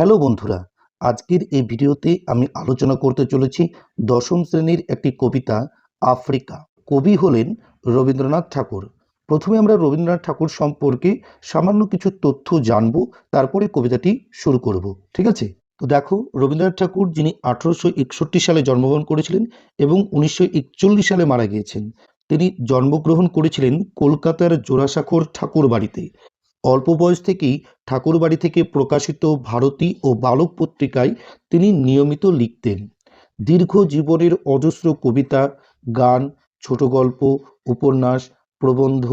Hello বন্ধুরা, আজকের এই ভিডিওতে আমি আলোচনা করতে চলেছি দশম শ্রেণির একটি কবিতা, আফ্রিকা। কবি হলেন রবীন্দ্রনাথ ঠাকুর। প্রথমে আমরা রবীন্দ্রনাথ ঠাকুর সম্পর্কে সামান্য কিছু তথ্য জানব, তারপরে কবিতাটি শুরু করব, ঠিক আছে? তো দেখো, রবীন্দ্রনাথ ঠাকুর যিনি আঠারোশো একষট্টি সালে জন্মগ্রহণ করেছিলেন এবং উনিশশো একচল্লিশ সালে মারা গিয়েছেন, তিনি জন্মগ্রহণ করেছিলেন কলকাতার জোড়াসাঁকোর ঠাকুর বাড়িতে। অল্প বয়স থেকেই ঠাকুরবাড়ি থেকে প্রকাশিত ভারতী ও বালক পত্রিকায় তিনি নিয়মিত লিখতেন। দীর্ঘ জীবনের অজস্র কবিতা, গান, ছোট গল্প, উপন্যাস, প্রবন্ধ,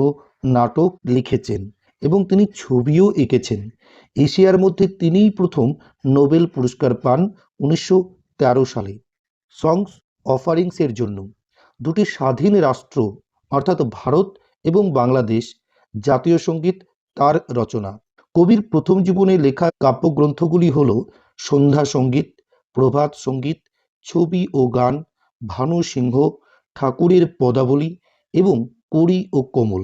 নাটক লিখেছেন এবং তিনি ছবিও এঁকেছেন। এশিয়ার মধ্যে তিনিই প্রথম নোবেল পুরস্কার পান উনিশশো তেরো সালে। সংস অফারিংসের জন্য দুটি স্বাধীন রাষ্ট্র, অর্থাৎ ভারত এবং বাংলাদেশ, জাতীয় সংগীত তার রচনা। কবির প্রথম জীবনে লেখা কাব্যগ্রন্থগুলি হল সন্ধ্যা সংগীত, প্রভাত সংগীত, ছবি ও গান, ভানু সিংহ, ঠাকুরের পদাবলী এবং কড়ি ও কোমল।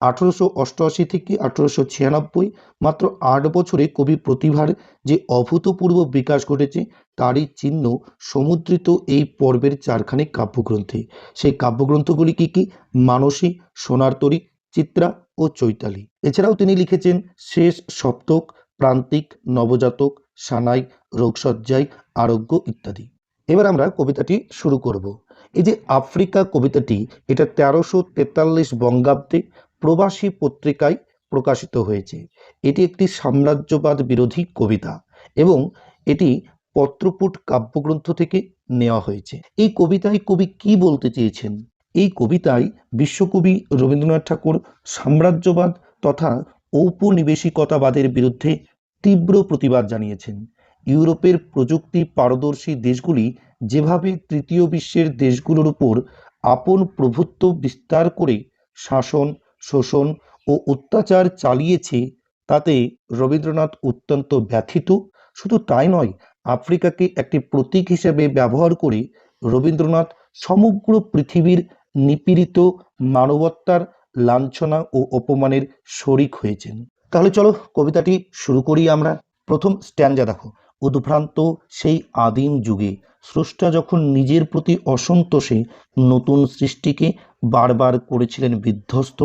আঠারোশো অষ্টআশি থেকে আঠারোশো ছিয়ানব্বই, মাত্র আট বছরে কবি প্রতিভার যে অভূতপূর্ব বিকাশ ঘটেছে, তারই চিহ্ন সমুদ্রিত এই পর্বের চারখানি কাব্যগ্রন্থে। সেই কাব্যগ্রন্থগুলি কি কি? মানসী, সোনার তরী, চিত্রা ও চৈতালি। এছাড়াও তিনি লিখেছেন, শেষ সপ্তক, প্রান্তিক, নবজাতক, সানাই রোগসজ্জায় আরোগ্য ইত্যাদি। এবার আমরা কবিতাটি শুরু করব। এই যে আফ্রিকা কবিতাটি, এটা তেরোশো তেতাল্লিশ বঙ্গাব্দে প্রবাসী পত্রিকায় প্রকাশিত হয়েছে। এটি একটি সাম্রাজ্যবাদ বিরোধী কবিতা এবং এটি পত্রপুট কাব্যগ্রন্থ থেকে নেওয়া হয়েছে। এই কবিতায় কবি কি বলতে চেয়েছেন? এই কবিতায় বিশ্বকবি রবীন্দ্রনাথ ঠাকুর সাম্রাজ্যবাদ তথা ঔপনিবেশিকতাবাদের বিরুদ্ধে তীব্র প্রতিবাদ জানিয়েছেন। ইউরোপের প্রযুক্তি পারদর্শী দেশগুলি যেভাবে তৃতীয় বিশ্বের দেশগুলোর উপর আপন প্রভুত্ব বিস্তার করে শাসন, শোষণ ও অত্যাচার চালিয়েছে, তাতে রবীন্দ্রনাথ অত্যন্ত ব্যথিত। শুধু তাই নয়, আফ্রিকাকে একটি প্রতীক হিসেবে ব্যবহার করে রবীন্দ্রনাথ সমগ্র পৃথিবীর নিপীড়িত মানবতার লাঞ্ছনা ও অপমানের শরিক হয়েছেন। তাহলে চলো কবিতাটি শুরু করি আমরা। প্রথম স্ট্যান্ডা দেখো। উদ্ভ্রান্ত সেই আদিম যুগে স্রষ্টা যখন নিজের প্রতি অসন্তোষে নতুন সৃষ্টিকে বারবার করেছিলেন বিধ্বস্ত,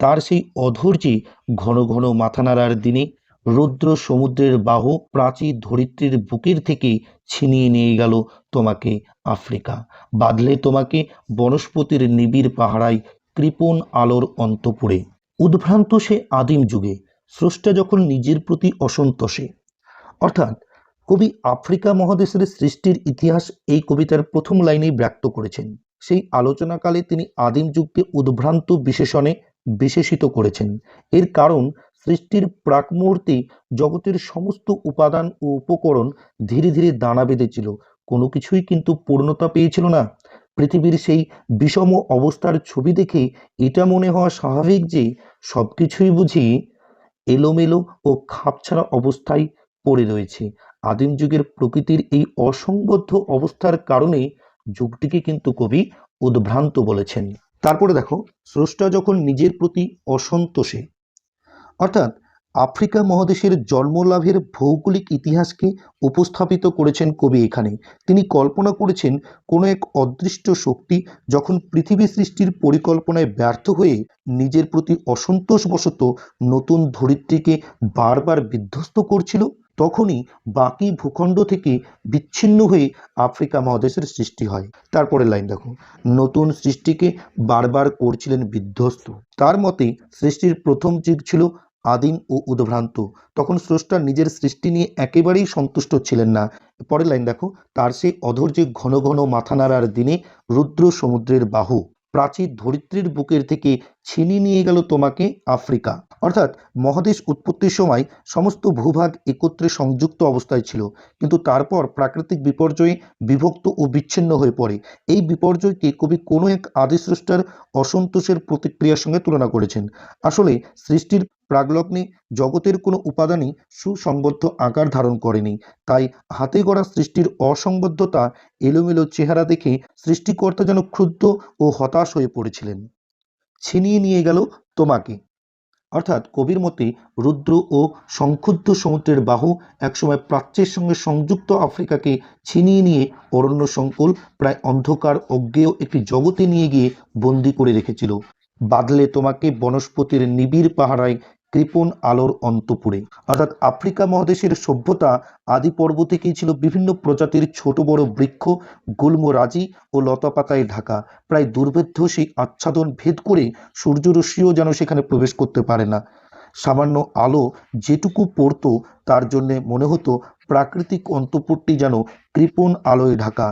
তার সেই অধৈর্যে ঘন ঘন মাথা নাড়ার দিনে রুদ্র সমুদ্রের বাহু প্রাচীর ধরিত্রীর বুকের থেকে ছিনিয়ে নিয়ে গেল তোমাকে আফ্রিকা। বাদলে তোমাকে বনস্পতির নিবিড় পাহারায় কৃপণ আলোর অন্তপুরে। উদ্ভ্রান্ত সে আদিম যুগে, স্রষ্টা যখন নিজের প্রতি অসন্তোষে। অর্থাৎ কবি আফ্রিকা মহাদেশের সৃষ্টির ইতিহাস এই কবিতার প্রথম লাইনেই ব্যক্ত করেছেন। সেই আলোচনাকালে তিনি আদিম যুগকে উদ্ভ্রান্ত বিশেষণে বিশেষিত করেছেন। এর কারণ সৃষ্টির প্রাক মুহূর্তে জগতের সমস্ত উপাদান ও উপকরণ ধীরে ধীরে দানা বেঁধেছিল। কোনো কিছুই কিন্তু পূর্ণতা পেয়েছিল না। পৃথিবীর সেই বিষম অবস্থার ছবি দেখে এটা মনে হওয়া স্বাভাবিক যে সব কিছুই বুঝি এলোমেলো ও খাপছাড়া অবস্থায় পড়ে রয়েছে। আদিম যুগের প্রকৃতির এই অসংবদ্ধ অবস্থার কারণে যুগটিকে কিন্তু কবি উদ্ভ্রান্ত বলেছেন। তারপরে দেখো, স্রষ্টা যখন নিজের প্রতি অসন্তোষে অর্থাৎ আফ্রিকা মহাদেশের জন্মলাভের ভৌগোলিক ইতিহাসকে উপস্থাপিত করেছেন কবি এখানে। তিনি কল্পনা করেছেন কোনো এক অদৃষ্ট শক্তি যখন পৃথিবী সৃষ্টির পরিকল্পনায় ব্যর্থ হয়ে নিজের প্রতি অসন্তোষবশত নতুন ধরিত্রীকে বারবার বিধ্বস্ত করছিল, তখনই বাকি ভূখণ্ড থেকে বিচ্ছিন্ন হয়ে আফ্রিকা মহাদেশের সৃষ্টি হয়। তারপরে লাইন দেখো। নতুন সৃষ্টিকে বারবার করছিলেন বিধ্বস্ত। তার মতে সৃষ্টির প্রথম যুগ ছিল আদিম ও উদ্ভ্রান্ত। তখন স্রষ্টা নিজের সৃষ্টি নিয়ে একেবারেই সন্তুষ্ট ছিলেন না। পরের লাইন দেখো, তার সেই অধৈর্যে ঘন ঘন মাথা নাড়ার দিনে রুদ্র সমুদ্রের বাহু, প্রাচীর ধরিত্রীর বুকের থেকে ছিনিয়ে নিয়ে গেল তোমাকে আফ্রিকা। অর্থাৎ মহাদেশ উৎপত্তির সময় সমস্ত ভূভাগ একত্রে সংযুক্ত অবস্থায় ছিল। কিন্তু তারপর প্রাকৃতিক বিপর্যয়ে বিভক্ত ও বিচ্ছিন্ন হয়ে পড়ে। এই বিপর্যয়কে কবি কোনো এক আদিস্রষ্টার অসন্তোষের প্রতিক্রিয়ার সঙ্গে তুলনা করেছেন। আসলে সৃষ্টির প্রাগলগ্নে জগতের কোনো উপাদানই সুসংবদ্ধ আকার ধারণ করেনি। তাই হাতে গড়া সৃষ্টির অসংবদ্ধতা এলোমেলো চেহারা দেখে সৃষ্টিকর্তা যেন ক্ষুব্ধ ও হতাশ হয়ে পড়েছিলেন। ছিনিয়ে নিয়ে গেল তোমাকে। অর্থাৎ কবির মতে রুদ্র ও সংক্ষুব্ধ সমুদ্রের বাহু একসময় প্রাচ্যের সঙ্গে সংযুক্ত আফ্রিকাকে ছিনিয়ে নিয়ে অরণ্য সংকুল, প্রায় অন্ধকার অজ্ঞেয় একটি জগতে নিয়ে গিয়ে বন্দি করে রেখেছিল। বাদলে তোমাকে বনস্পতির নিবিড় পাহারায় কৃপণ আলোর অন্তপুরে। অর্থাৎ আফ্রিকা মহাদেশের সভ্যতা, আদি পর্ব থেকেই ছিল বিভিন্ন প্রজাতির ছোট বড় বৃক্ষ, গুল্মরাজি ও লতাপাতায় ঢাকা। প্রায় দুর্ভেদ্য সেই আচ্ছাদন ভেদ করে সূর্যরশ্মিও যেন সেখানে প্রবেশ করতে পারে না। সামান্য আলো যেটুকু পড়তো, তার জন্যে মনে হতো প্রাকৃতিক অন্তপুরটি যেন কৃপণ আলোয় ঢাকা।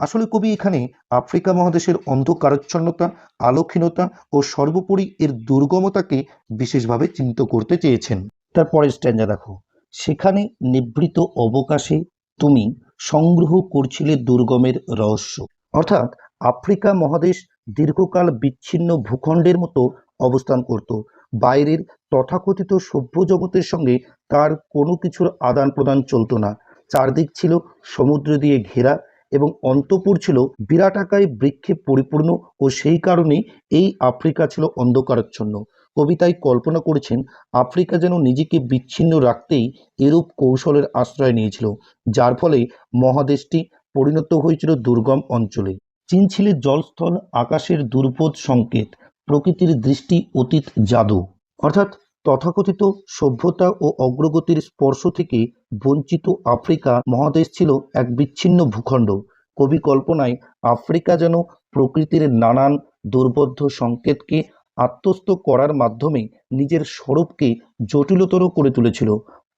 আসলে কবি এখানে আফ্রিকা মহাদেশের অন্ধকারচ্ছন্নতা আলোক্ষীণতা ও সর্বোপরি এর দুর্গমতাকে বিশেষভাবে চিন্তা করতে চেয়েছেন। তারপরের স্ট্যান্ডা দেখো। সেখানে নিভৃত অবকাশে তুমি সংগ্রহ করছিলে দুর্গমের রহস্য। অর্থাৎ আফ্রিকা মহাদেশ দীর্ঘকাল বিচ্ছিন্ন ভূখণ্ডের মতো অবস্থান করত। বাইরের তথাকথিত সভ্য জগতের সঙ্গে তার কোনো কিছুর আদান প্রদান চলতো না। চারদিক ছিল সমুদ্র দিয়ে ঘেরা। এবং অন্তপুর ছিল বিরাট আকারে বৃক্ষে পরিপূর্ণ ও সেই কারণেই এই আফ্রিকা ছিল অন্ধকারাচ্ছন্ন। কবিতায় কল্পনা করেছেন, আফ্রিকা যেন নিজেকে বিচ্ছিন্ন রাখতেই এরূপ কৌশলের আশ্রয় নিয়েছিল, যার ফলে মহাদেশটি পরিণত হয়েছিল দুর্গম অঞ্চলে। চীন ছিল জলস্থল, আকাশের দুর্বোধ সংকেত, প্রকৃতির দৃষ্টি অতীত জাদু। অর্থাৎ তথাকথিত সভ্যতা ও অগ্রগতির স্পর্শ থেকে বঞ্চিত আফ্রিকা মহাদেশ ছিল এক বিচ্ছিন্ন ভূখণ্ড। কবি কল্পনায় আফ্রিকা যেন প্রকৃতির নানান দুর্বোধ্য সংকেতকে আত্মস্থ করার মাধ্যমে নিজের স্বরূপকে জটিলতর করে তুলেছিল।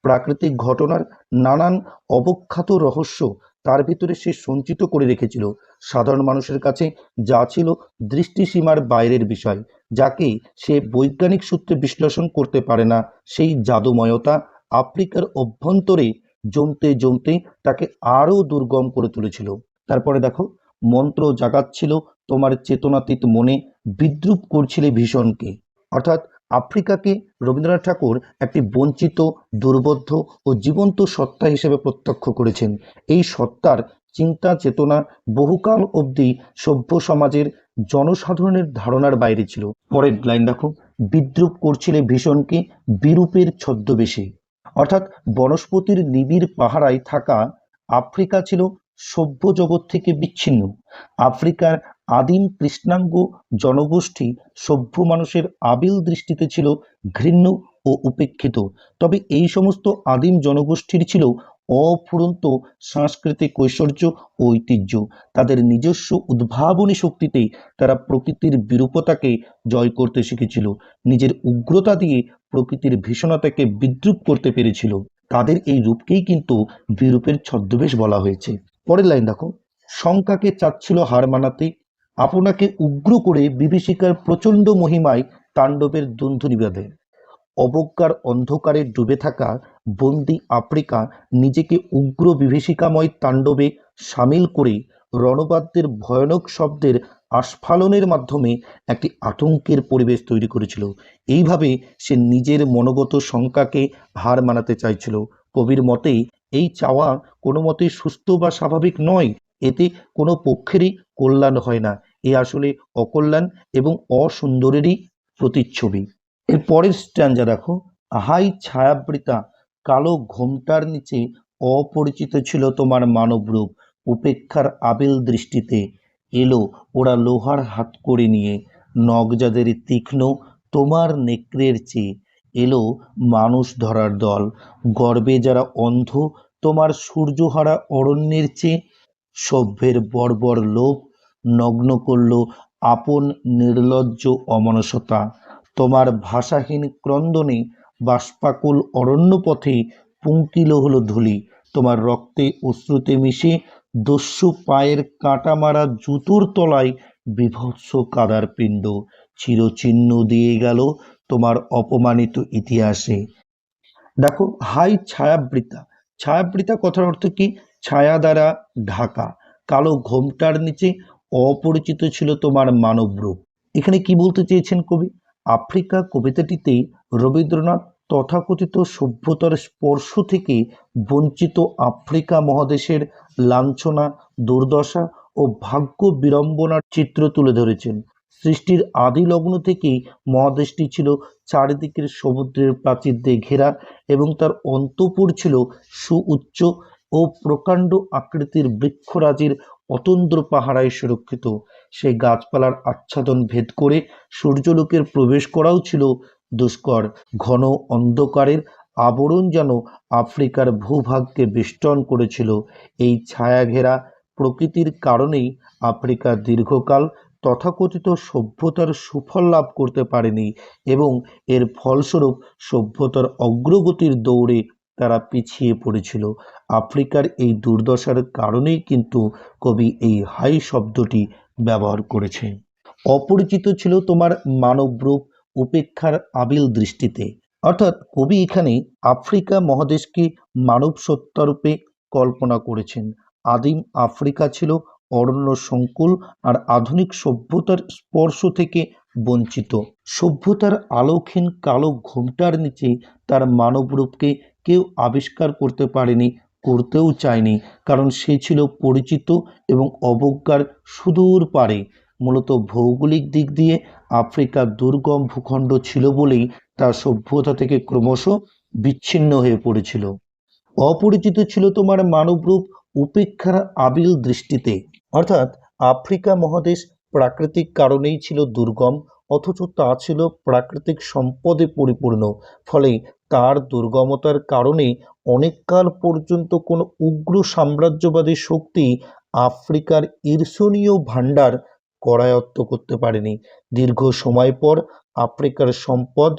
প্রাকৃতিক ঘটনার নানান অবখ্যাত রহস্য তার ভিতরে সে সঞ্চিত করে রেখেছিল। সাধারণ মানুষের কাছে যা ছিল দৃষ্টিসীমার বাইরের বিষয়। যাকে সে বৈজ্ঞানিক সূত্রে বিশ্লেষণ করতে পারে না, সেই জাদুময়তা আফ্রিকার অভ্যন্তরে জমতে জমতে তাকে আরও দুর্গম করে তুলেছিল। তারপরে দেখো, মন্ত্র জাগাচ্ছিল তোমার চেতনাতীত মনে, বিদ্রুপ করছিলে ভীষণকে। অর্থাৎ আফ্রিকাকে রবীন্দ্রনাথ ঠাকুর একটি বঞ্চিত, দুর্বোধ্য ও জীবন্ত সত্তা হিসেবে প্রত্যক্ষ করেছেন। এই সত্তার চিন্তা চেতনা বহুকাল অবধি সভ্য সমাজের জনসাধারণের ধারণার বাইরে ছিল। পরের লাইন দেখো। বিদ্রুপ করছিলে ভীষণকে বিরূপের ছদ্মবেশে। অর্থাৎ বনস্পতির নিবিড় পাহারায় থাকা আফ্রিকা ছিল সভ্য জগৎ থেকে বিচ্ছিন্ন। আফ্রিকার আদিম কৃষ্ণাঙ্গ জনগোষ্ঠী সভ্য মানুষের আবিল দৃষ্টিতে ছিল ঘৃণ্য ও উপেক্ষিত। তবে এই সমস্ত আদিম জনগোষ্ঠীর ছিল অফুরন্ত সাংস্কৃতিক ঐশ্বর্য ও ঐতিহ্য। তাদের নিজস্ব উদ্ভাবনী শক্তিতেই তারা প্রকৃতির বিরূপতাকে জয় করতে শিখেছিল। নিজের উগ্রতা দিয়ে প্রকৃতির ভীষণতাকে বিদ্রুপ করতে পেরেছিল। তাদের এই রূপকেই কিন্তু বিরূপের ছদ্মবেশ বলা হয়েছে। পরের লাইন দেখো। শঙ্কাকে চাচ্ছিল হার মানাতে, আপনাকে উগ্র করে বিভীষিকার প্রচণ্ড মহিমায় তাণ্ডবের দ্বন্দ্ব নিবেদে। অবজ্ঞার অন্ধকারে ডুবে থাকা বন্দি আফ্রিকা নিজেকে উগ্র বিভীষিকাময় তাণ্ডবে সামিল করে রণবাদ্যের ভয়ানক শব্দের আস্ফালনের মাধ্যমে একটি আতঙ্কের পরিবেশ তৈরি করেছিল। এইভাবে সে নিজের মনোগত শঙ্কাকে হার মানাতে চাইছিল। কবির মতে, এই চাওয়া কোনো মতে সুস্থ বা স্বাভাবিক নয়। এতে কোনো পক্ষেরই কল্যাণ হয় না। এ আসলে অকল্যাণ এবং অসুন্দরেরই প্রতিচ্ছবি। এর পরের স্ট্যান্ডা দেখো, হাই ছায়াবৃতা, কালো ঘোমটার নিচে অপরিচিত ছিল তোমার মানবরূপ উপেক্ষার আবেল দৃষ্টিতে এলো ওরা লোহার হাত করে নিয়ে। নখ যাদের তীক্ষ্ণ তোমার নেকড়ের চেয়ে এলো মানুষ ধরার দল। গর্বে যারা অন্ধ, তোমার সূর্যহারা অরণ্যের চেয়ে সভ্যের বর্বর লোভ। নগ্ন করল আপন নির্লজ্জ অমনসতা তোমার ভাষাহীন ক্রন্দনে বাষ্পাকুল অরণ্যপথে পুঙ্কিল হলো ধুলি। তোমার রক্তে অশ্রুতে মিশে দস্যু পায়ের কাঁটা মারা জুতোর তলায় বিভৎস কাদার পিণ্ড। চিরচিহ্ন দিয়ে গেল তোমার অপমানিত ইতিহাসে। দেখো, হাই ছায়াবৃতা। ছায়াবৃতা কথার অর্থ কি? ছায়া দ্বারা ঢাকা। কালো ঘোমটার নিচে অপরিচিত ছিল তোমার মানবরূপ এখানে কি বলতে চেয়েছেন কবি? আফ্রিকা কবিতাটিতে রবীন্দ্রনাথ তথাকথিত সভ্যতার স্পর্শ থেকে বঞ্চিত আফ্রিকা মহাদেশের লাঞ্ছনা, দুর্দশা ও ভাগ্য বিড়ম্বনার চিত্র তুলে ধরেছেন। সৃষ্টির আদি লগ্ন থেকেই মহাদেশটি ছিল চারিদিকের সমুদ্রের প্রাচীর দিয়ে ঘেরা এবং তার অন্তপুর ছিল সুউচ্চ ও প্রকাণ্ড আকৃতির বৃক্ষরাজির অতন্দ্র পাহারায় সুরক্ষিত। সেই গাছপালার আচ্ছাদন ভেদ করে সূর্যলোকের প্রবেশ করাও ছিল দুষ্কর। ঘন অন্ধকারের আবরণ যেন আফ্রিকার ভূভাগকে বেষ্টন করেছিল। এই ছায়া ঘেরা প্রকৃতির কারণেই আফ্রিকা দীর্ঘকাল তথাকথিত সভ্যতার সুফল লাভ করতে পারেনি এবং এর ফলস্বরূপ সভ্যতার অগ্রগতির দৌড়ে তারা পিছিয়ে পড়েছিল। আফ্রিকার এই দুর্দশার কারণেই কিন্তু কবি এই হাই শব্দটি ব্যবহার করেছে অপরিচিত ছিল তোমার মানবরূপ উপেক্ষার আবিল দৃষ্টিতে। অর্থাৎ কবি এখানে আফ্রিকা মহাদেশকে মানব সত্তারূপে কল্পনা করেছেন। আদিম আফ্রিকা ছিল অরণ্য সংকুল আর আধুনিক সভ্যতার স্পর্শ থেকে বঞ্চিত। সভ্যতার আলোকহীন কালো ঘোমটার নিচে তার মানবরূপকে কেউ আবিষ্কার করতে পারেনি, করতেও চায়নি। কারণ সে ছিল পরিচিত এবং অবজ্ঞার সুদূর পারে। মূলত ভৌগোলিক দিক দিয়ে আফ্রিকা দুর্গম ভূখণ্ড ছিল বলেই তার সভ্যতা থেকে ক্রমশ বিচ্ছিন্ন হয়ে পড়েছিল। অপরিচিত ছিল তোমার মানবরূপ উপেক্ষার আবিল দৃষ্টিতে। অর্থাৎ আফ্রিকা মহাদেশ প্রাকৃতিক কারণেই ছিল দুর্গম, অথচ তা ছিল প্রাকৃতিক সম্পদে পরিপূর্ণ। ফলে তার দুর্গমতার কারণে অনেককাল পর্যন্ত কোনো উগ্র সাম্রাজ্যবাদী শক্তি আফ্রিকার ঈর্ষণীয় ভাণ্ডার করায়ত্ত করতে পারেনি। দীর্ঘ সময় পর আফ্রিকার সম্পদ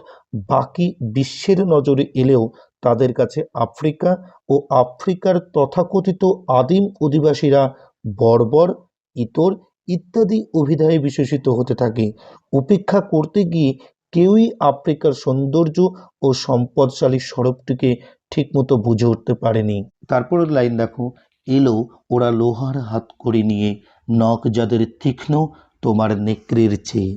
বাকি বিশ্বের নজরে এলেও তাদের কাছে আফ্রিকা ও আফ্রিকার তথাকথিত আদিম অধিবাসীরা বর্বর, ইতর ইত্যাদি অভিধায় বিশেষিত হতে থাকে। উপেক্ষা করতে গিয়ে কেউই আফ্রিকার সৌন্দর্য ও সম্পদশালী সড়কটিকে ঠিকমতো বুঝে উঠতে পারেনি। তারপরের লাইন দেখো এলো ওরা লোহার হাত করে নিয়ে নখ যাদের তীক্ষ্ণ তোমার নেকড়ের চেয়ে।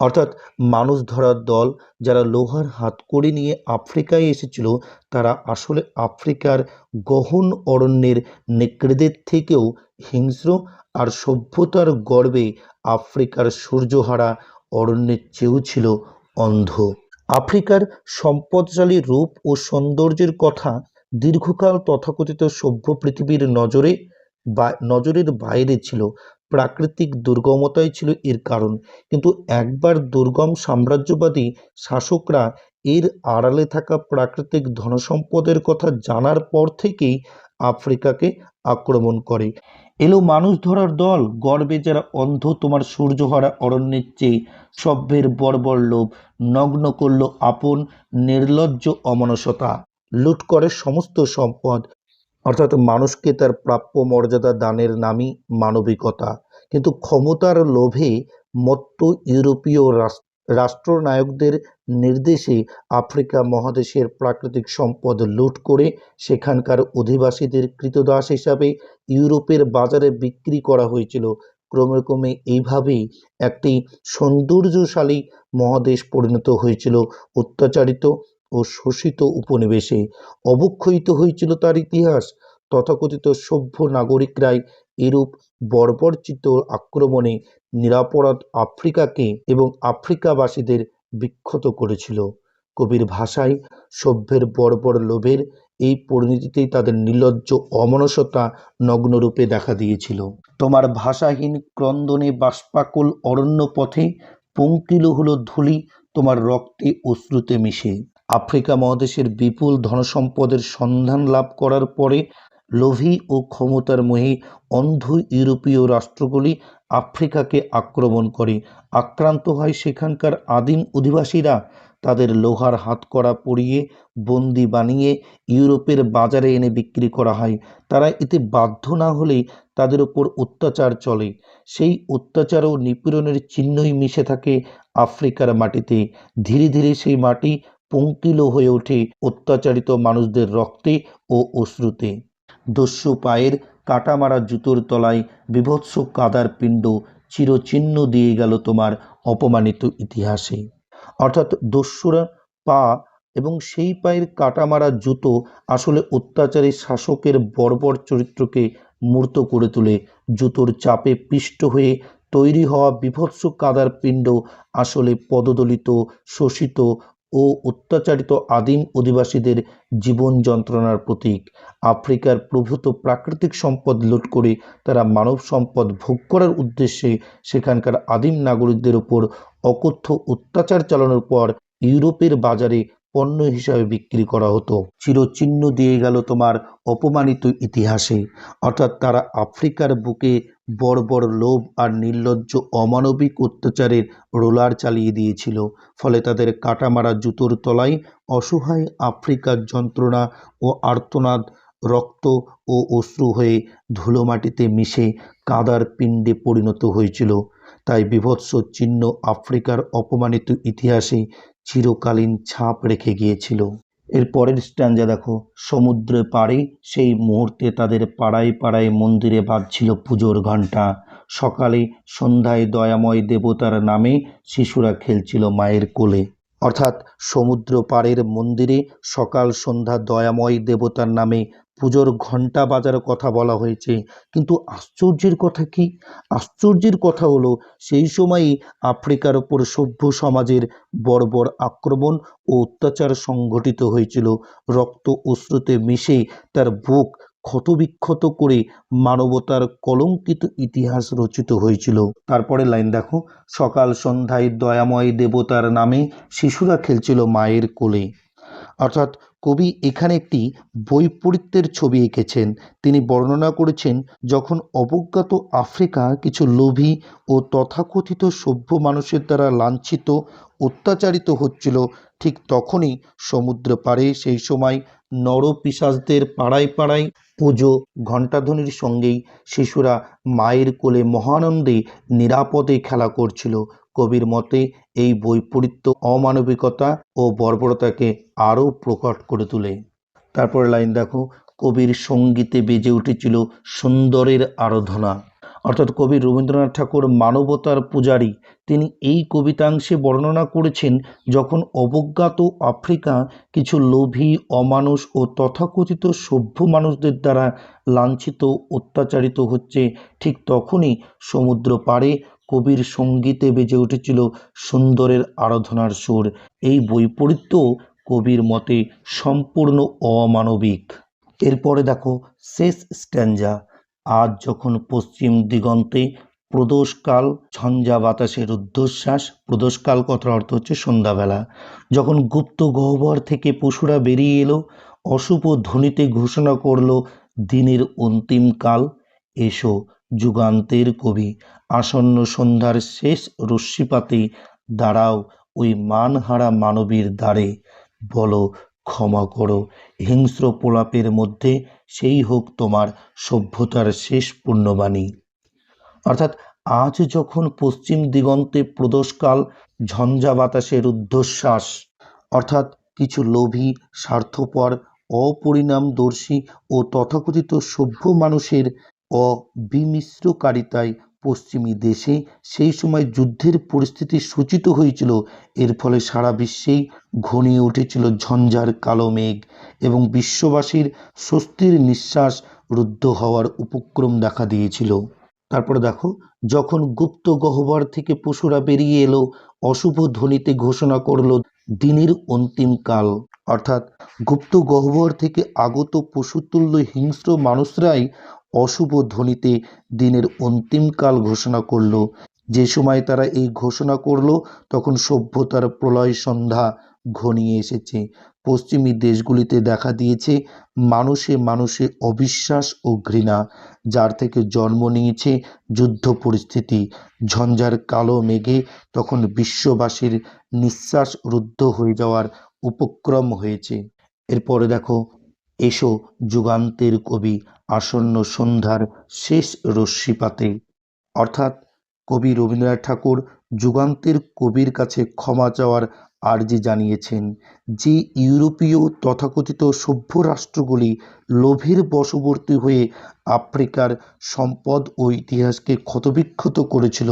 অর্থাৎ মানুষ ধরার দল যারা লোহার হাত করে নিয়ে আফ্রিকায় এসেছিল তারা আসলে আফ্রিকার গহন অরণ্যের নেকড়েদের থেকেও হিংস্র আর সভ্যতার গর্বে আফ্রিকার সূর্যহারা অরণ্যের চেয়েও ছিল অন্ধ। আফ্রিকার সম্পদশালী রূপ ও সৌন্দর্যের কথা দীর্ঘকাল তথাকথিত সভ্য পৃথিবীর নজরে বা, নজরের বাইরে ছিল। প্রাকৃতিক দুর্গমতাই ছিল এর কারণ। কিন্তু একবার দুর্গম সাম্রাজ্যবাদী শাসকরা এর আড়ালে থাকা প্রাকৃতিক ধনসম্পদের কথা জানার পর থেকেই আফ্রিকাকে আক্রমণ করে। এলো মানুষ ধরার দল। গর্বে যারা অন্ধ, তোমার সূর্যহারা অরণ্যের চেয়ে সভ্যের বর্বর লোভ। নগ্ন করল আপন, নির্লজ্জ অমনসতা লুট করে সমস্ত সম্পদ। অর্থাৎ মানুষকে তার প্রাপ্য মর্যাদা দানের নামই মানবিকতা। কিন্তু ক্ষমতার লোভে মত্ত ইউরোপীয় রাষ্ট্রনায়কদের নির্দেশে আফ্রিকা মহাদেশের প্রাকৃতিক সম্পদ লুট করে সেখানকার অধিবাসীদের কৃতদাস হিসাবে ইউরোপের বাজারে বিক্রি করা হয়েছিল। ক্রমে ক্রমে এইভাবেই একটি সৌন্দর্যশালী মহাদেশ পরিণত হয়েছিল অত্যাচারিত ও শোষিত উপনিবেশে। অবক্ষয়িত হয়েছিল তার ইতিহাস। তথাকথিত সভ্য নাগরিকরাই এরূপ বর্বরচিত আক্রমণে নিরাপরাধ আফ্রিকাকে এবং আফ্রিকাবাসীদের বিক্ষত করেছিল। কবির ভাষায় সভ্যের বর্বর লোভের এই পরিণতিতেই তাদের নির্লজ্জ অমনসতা নগ্নরূপে দেখা দিয়েছিল। তোমার ভাষাহীন ক্রন্দনে বাষ্পাকুল অরণ্য পথে পঙ্কিল হলো ধুলি, তোমার রক্তে অশ্রুতে মিশে। আফ্রিকা মহাদেশের বিপুল ধনসম্পদের সন্ধান লাভ করার পরে লোভী ও ক্ষমতার মোহে অন্ধ ইউরোপীয় রাষ্ট্রগুলি আফ্রিকাকে আক্রমণ করে। আক্রান্ত হয় সেখানকার আদিম অধিবাসীরা। তাদের লোহার হাতকড়া পরিয়ে বন্দি বানিয়ে ইউরোপের বাজারে এনে বিক্রি করা হয়। তারা এতে বাধ্য না হলেই তাদের ওপর অত্যাচার চলে। সেই অত্যাচার ও নিপীড়নের চিহ্নই মিশে থাকে আফ্রিকার মাটিতে। ধীরে ধীরে সেই মাটি পঙ্কিল হয়ে ওঠে অত্যাচারিত মানুষদের রক্তে ও অশ্রুতে। দস্যু পায়ের কাটামারা জুতোর তলায় বিভৎস কাদার পিণ্ড চিরচিহ্ন দিয়ে গেল তোমার অপমানিত ইতিহাসে। অর্থাৎ দস্যুরা পা এবং সেই পায়ের কাটামারা জুতো আসলে অত্যাচারী শাসকের বর্বর চরিত্রকে মূর্ত করে তোলে, জুতোর চাপে পিষ্ট হয়ে তৈরি হওয়া বিভৎস কাদার পিণ্ড আসলে পদদলিত, শোষিত ও অত্যাচারিত আদিম অধিবাসীদের জীবন যন্ত্রণার প্রতীক। আফ্রিকার প্রভূত প্রাকৃতিক সম্পদ লুট করে তারা মানব সম্পদ ভোগ করার উদ্দেশ্যে সেখানকার আদিম নাগরিকদের ওপর অকথ্য অত্যাচার চালানোর পর ইউরোপের বাজারে পণ্য হিসাবে বিক্রি করা হতো। চিরচিহ্ন দিয়ে গেল তোমার অপমানিত ইতিহাসে। অর্থাৎ তারা আফ্রিকার বুকে বর্বর লোভ আর নির্লজ্জ অমানবিক অত্যাচারের রোলার চালিয়ে দিয়েছিল। ফলে তাদের কাটামারা জুতোর তলায় অসহায় আফ্রিকার যন্ত্রণা ও আর্তনাদ রক্ত ও অশ্রু হয়ে ধুলোমাটিতে মিশে কাদার পিণ্ডে পরিণত হয়েছিল। তাই বিভৎস চিহ্ন আফ্রিকার অপমানিত ইতিহাসে চিরকালীন ছাপ রেখে গিয়েছিল। এর পরের স্ট্যান্ডা দেখো, সমুদ্রে পাড়ে সেই মুহূর্তে তাদের পাড়ায় পাড়ায় মন্দিরে বাজছিল পুজোর ঘণ্টা। সকালে সন্ধ্যায় দয়াময় দেবতার নামে শিশুরা খেলছিল মায়ের কোলে। অর্থাৎ সমুদ্র পাড়ের মন্দিরে সকাল সন্ধ্যা দয়াময় দেবতার নামে পুজোর ঘণ্টা বাজার কথা বলা হয়েছে। কিন্তু আশ্চর্যের কথা কি? আশ্চর্যের কথা হলো, সেই সময়ই আফ্রিকার ওপর সভ্য সমাজের বর্বর আক্রমণ ও অত্যাচার সংঘটিত হয়েছিল। রক্ত অশ্রুতে মিশে তার বুক ক্ষতবিক্ষত করে মানবতার কলঙ্কিত ইতিহাস রচিত হয়েছিল। তারপরে লাইন দেখো, সকাল সন্ধ্যায় দয়াময় দেবতার নামে শিশুরা খেলছিল মায়ের কোলে। অর্থাৎ কবি এখানে একটি বৈপরীত্যের ছবি এঁকেছেন। তিনি বর্ণনা করেছেন, যখন অবজ্ঞাত আফ্রিকা কিছু লোভী ও তথাকথিত সভ্য মানুষের দ্বারা লাঞ্ছিত, অত্যাচারিত হচ্ছিল, ঠিক তখনই সমুদ্র পাড়ে সেই সময় নরপিশাচদের পাড়ায় পাড়ায় পুজো, ঘণ্টাধ্বনির সঙ্গেই শিশুরা মায়ের কোলে মহানন্দে নিরাপদে খেলা করছিল। কবির মতে এই বৈপরীত্য, অমানবিকতা ও বর্বরতাকে আরও প্রকট করে তোলে। তারপরে লাইন দেখো, কবির সঙ্গীতে বেজে উঠেছিল সুন্দরের আরাধনা। অর্থাৎ কবি রবীন্দ্রনাথ ঠাকুর মানবতার পূজারী তিনি এই কবিতাংশে বর্ণনা করেছেন যখন অবজ্ঞাত আফ্রিকা কিছু লোভী, অমানুষ ও তথাকথিত সভ্য মানুষদের দ্বারা লাঞ্ছিত, অত্যাচারিত হচ্ছে, ঠিক তখনই সমুদ্র পাড়ে কবির সঙ্গীতে বেজে উঠেছিল সুন্দরের আরাধনার সুর। এই বৈপরীত্য কবির মতে সম্পূর্ণ অমানবিক। এরপরে দেখো, শেষ স্ট্যাঞ্জা। আজ যখন পশ্চিম দিগন্তে প্রদোষকাল, ঝঞ্ঝা বাতাসের ঊর্ধ্বশ্বাস প্রদোষকাল কথার অর্থ হচ্ছে সন্ধ্যাবেলা। যখন গুপ্ত গহ্বর থেকে পশুরা বেরিয়ে এলো, অশুভ ধ্বনিতে ঘোষণা করল, দিনের অন্তিম কাল, এসো যুগান্তের কবি, আসন্ন সন্ধ্যার শেষ রশ্মিপাতে দাঁড়াও ওই মানহারা মানবীর দ্বারে। বলো, ক্ষমা করো, হিংস্র প্রলাপের মধ্যে সেই হোক তোমার সভ্যতার শেষ পূর্ণবাণী অর্থাৎ আজ যখন পশ্চিম দিগন্তে প্রদোষকাল, ঝঞ্ঝা বাতাসের ঊর্ধ্বশ্বাস অর্থাৎ কিছু লোভী, স্বার্থপর, অপরিণামদর্শী ও তথাকথিত সভ্য মানুষের অবিমিশ্রকারিতায় পশ্চিমী দেশে সেই সময় যুদ্ধের পরিস্থিতি সূচিত হয়েছিল। এর ফলে সারা বিশ্বেই ঘনিয়ে উঠেছিল ঝঞ্ঝার কালো মেঘ এবং বিশ্ববাসীর স্বস্তির নিঃশ্বাস রুদ্ধ হওয়ার উপক্রম দেখা দিয়েছিল। তারপরে দেখো, যখন গুপ্ত গহ্বর থেকে পশুরা বেরিয়ে এলো, অশুভ ধ্বনিতে ঘোষণা করল, দিনের অন্তিম কাল। অর্থাৎ গুপ্ত গহ্বর থেকে আগত পশুতুল্য হিংস্র মানুষরাই অশুভ ধ্বনিতে দিনের অন্তিম কাল ঘোষণা করল। যে সময় তারা এই ঘোষণা করল, তখন সভ্যতার প্রলয় সন্ধ্যা ঘনিয়ে এসেছে। পশ্চিমী দেশগুলিতে দেখা দিয়েছে মানুষে মানুষে অবিশ্বাস ও ঘৃণা, যার থেকে জন্ম নিয়েছে যুদ্ধ পরিস্থিতি। ঝঞ্ঝার কালো মেঘে তখন বিশ্ববাসীর নিঃশ্বাস রুদ্ধ হয়ে যাওয়ার উপক্রম হয়েছে। এরপরে দেখো, এসো যুগান্তের কবি আসন্ন সন্ধ্যার শেষ রশ্মিপাতে। অর্থাৎ কবি রবীন্দ্রনাথ ঠাকুর যুগান্তের কবির কাছে ক্ষমা চাওয়ার আর্জি জানিয়েছেন যে ইউরোপীয় তথাকথিত সভ্য রাষ্ট্রগুলি লোভের বশবর্তী হয়ে আফ্রিকার সম্পদ ও ইতিহাসকে ক্ষতবিক্ষত করেছিল।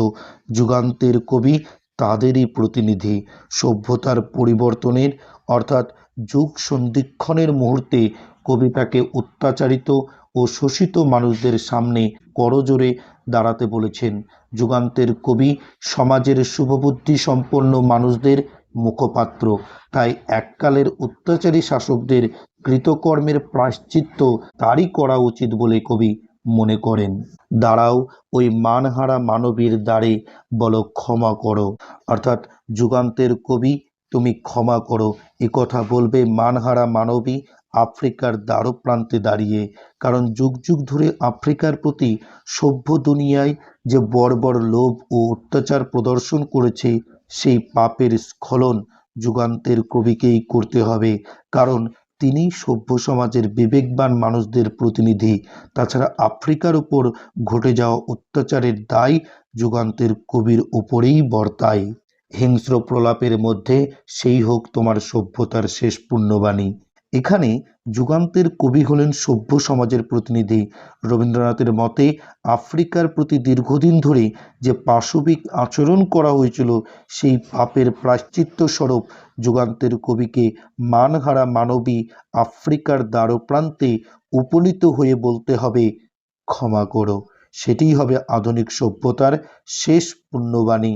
যুগান্তের কবি তাদেরই প্রতিনিধি। সভ্যতার পরিবর্তনের, অর্থাৎ যুগ সন্ধিক্ষণের মুহূর্তে কবিতাকে অত্যাচারিত ও শোষিত মানুষদের সামনে করজোরে দাঁড়াতে বলেছেন। যুগান্তের কবি সমাজের শুভবুদ্ধি সম্পন্ন মানুষদের মুখপাত্র। তাই এককালের অত্যাচারী শাসকদের কৃতকর্মের প্রায়শ্চিত্ত তারই করা উচিত বলে কবি মনে করেন। দাঁড়াও, ওই মানহারা মানবীর দ্বারে বলো ক্ষমা করো। অর্থাৎ যুগান্তের কবি, তুমি ক্ষমা করো। এ কথা বলবে মানহারা মানবী আফ্রিকার দ্বারো প্রান্তে দাঁড়িয়ে। কারণ যুগ যুগ ধরে আফ্রিকার প্রতি সভ্য দুনিয়ায় যে বর্বর লোভ ও অত্যাচার প্রদর্শন করেছে সেই পাপের স্খলন যুগান্তের কবিকেই করতে হবে। কারণ তিনি সভ্য সমাজের বিবেকবান মানুষদের প্রতিনিধি। তাছাড়া আফ্রিকার উপর ঘটে যাওয়া অত্যাচারের দায় যুগান্তের কবির উপরেই বর্তায়। হিংস্র প্রলাপের মধ্যে সেই হোক তোমার সভ্যতার শেষ পুণ্যবাণী এখানে যুগান্তের কবি হলেন সভ্য সমাজের প্রতিনিধি। রবীন্দ্রনাথের মতে, আফ্রিকার প্রতি দীর্ঘদিন ধরে যে পাশবিক আচরণ করা হয়েছিল, সেই পাপের প্রায়শ্চিত্ত স্বরূপ যুগান্তের কবিকে মানহারা মানবী আফ্রিকার দ্বারপ্রান্তে উপনীত হয়ে বলতে হবে, ক্ষমা করো। সেটিই হবে আধুনিক সভ্যতার শেষ পুণ্যবাণী।